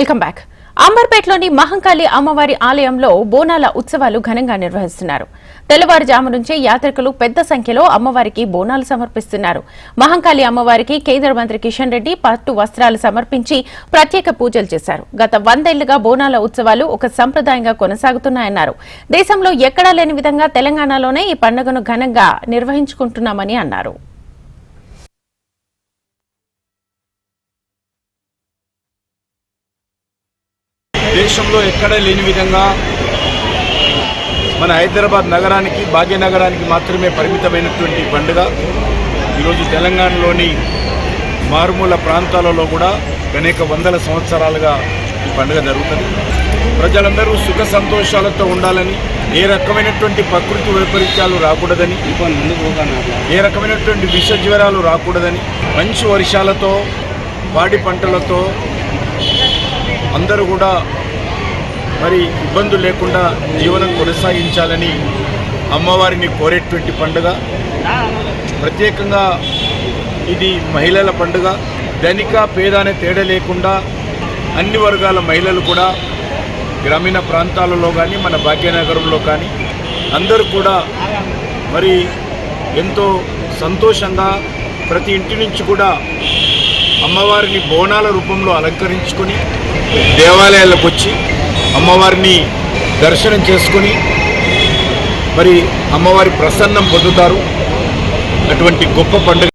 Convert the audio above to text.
Welcome back. అంబర్పేటలోని Mahankali అమ్మవారి ఆలయంలో బోనాల ఉత్సవాలు ఘనంగా నిర్వహిస్తున్నారు. తెల్లవారుజాము నుంచే యాత్రికులు పెద్ద సంఖ్యలో అమ్మవారికి బోనాలు సమర్పిస్తున్నారు. మహంకాళి అమ్మవారికి కేంద్ర మంత్రి కిషన్ రెడ్డి పట్టు వస్త్రాలు సమర్పించి ప్రత్యేక పూజలు చేశారు. గత వందేళ్ళుగా బోనాల ఉత్సవాలు ఒక సంప్రదాయంగా కొనసాగుతున్నాయన్నారు. దేశంలో ఎక్కడా లేని విధంగా తెలంగాణలోనే ఈ పండుగను ఘనంగా నిర్వహించుకుంటున్నామని అన్నారు. దేశంలో ఎక్కడ లేని విధంగా మన హైదరాబాద్ నగరానికి భాగ్యనగరానికి మాత్రమే పరిమితమైనటువంటి పండుగ. ఈరోజు తెలంగాణలోని మారుమూల ప్రాంతాలలో కూడా అనేక వందల సంవత్సరాలుగా ఈ పండుగ జరుగుతుంది. ప్రజలందరూ సుఖ సంతోషాలతో ఉండాలని ఏ రకమైనటువంటి ప్రకృతి వైపరీత్యాలు రాకూడదని ఏ రకమైనటువంటి విష జ్వరాలు రాకూడదని మంచి వర్షాలతో పాడి పంటలతో అందరూ కూడా మరి ఇబ్బందులు లేకుండా జీవనం కొనసాగించాలని అమ్మవారిని కోరేటువంటి పండుగ. ప్రత్యేకంగా ఇది మహిళల పండుగ. ధనిక పేద అనే తేడా లేకుండా అన్ని వర్గాల మహిళలు కూడా గ్రామీణ ప్రాంతాలలో కానీ మన భాగ్యనగరంలో కానీ అందరూ కూడా మరి ఎంతో సంతోషంగా ప్రతి ఇంటి నుంచి కూడా అమ్మవారిని బోనాల రూపంలో అలంకరించుకొని దేవాలయాలకు వచ్చి అమ్మవారిని దర్శనం చేసుకొని మరి అమ్మవారి ప్రసన్నం పొందుతారు. అటువంటి గొప్ప పండుగ